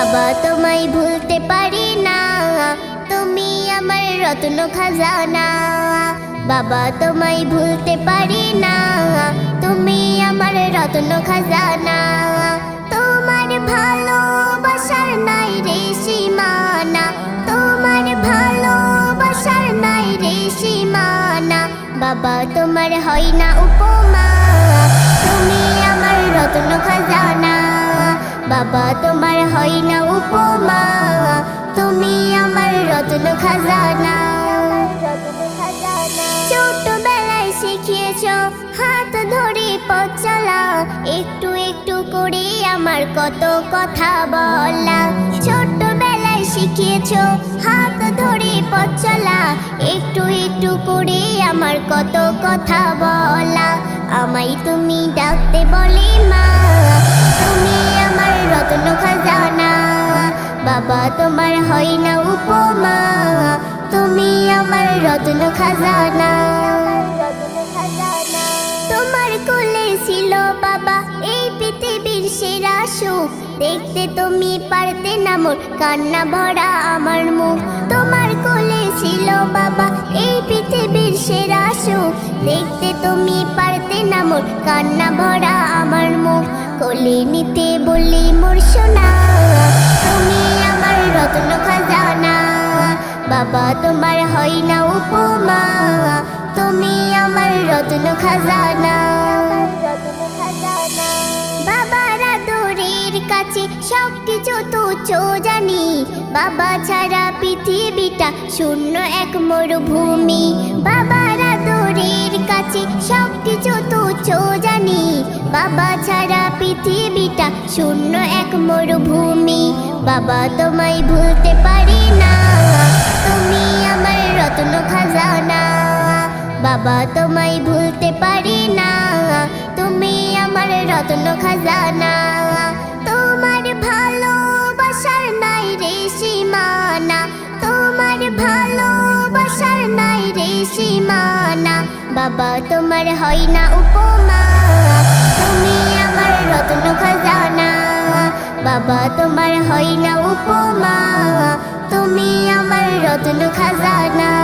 বাবা, তোমায় ভুলতে পারি না। তুমি আমার রত্ন খাজানা। বাবা, তোমায় ভুলতে পারি না। তুমি আমার রত্ন খাজানা। তোমার ভালো রে রে সীমানা। বাবা, তোমার হয় না উপমা। ছোটবেলায় শিখিয়েছ, হাত ধরে পথ চলা, একটু একটু করে আমার কত কথা বলা। ছোটবেলায় শিখিয়েছ, হাত ধরে পথ চলা, একটু একটু করে আমার কত কথা বলা। আমায় তুমি ডাকতে বলে মা। আমার রত্ন খাজানা। তোমার কোলে ছিল বাবা, এই পৃথিবীর সেরা সুখ। দেখতে তুমি পারতে না মোর, কান্না ভরা আমার মুখ। তোমার কোলে ছিল বাবা, এই পৃথিবীর সেরা সুখ। দেখতে তুমি পারতে না মোর, কান্না ভরা আমার মুখ। কোলে নিতে বললি মোর তোমার হয় না উপমা, তুমি আমার রত্ন খাজানা। বাবারা দূরের কাছে সব কিছু তুচ্ছ জানি, বাবা ছাড়া পৃথিবীটা শূন্য এক মরুভূমি। বাবারা দূরের কাছে সব কিছু তুচ্ছ জানি, বাবা ছাড়া পৃথিবীটা শূন্য এক মরুভূমি। বাবা তোমায় ভুলতে পারি না। রতন খাজানা। বাবা তোমায় ভুলতে পারি না। তুমি আমার রতন খাজানা। তোমার ভালোবাসার নাই রে সীমানা। তোমার ভালোবাসার নাই রে সীমানা। বাবা তোমার হয় না উপমা। তুমি আমার রতন খাজানা। বাবা তোমার হয় না উপমা। তুমি Rotunu kazanak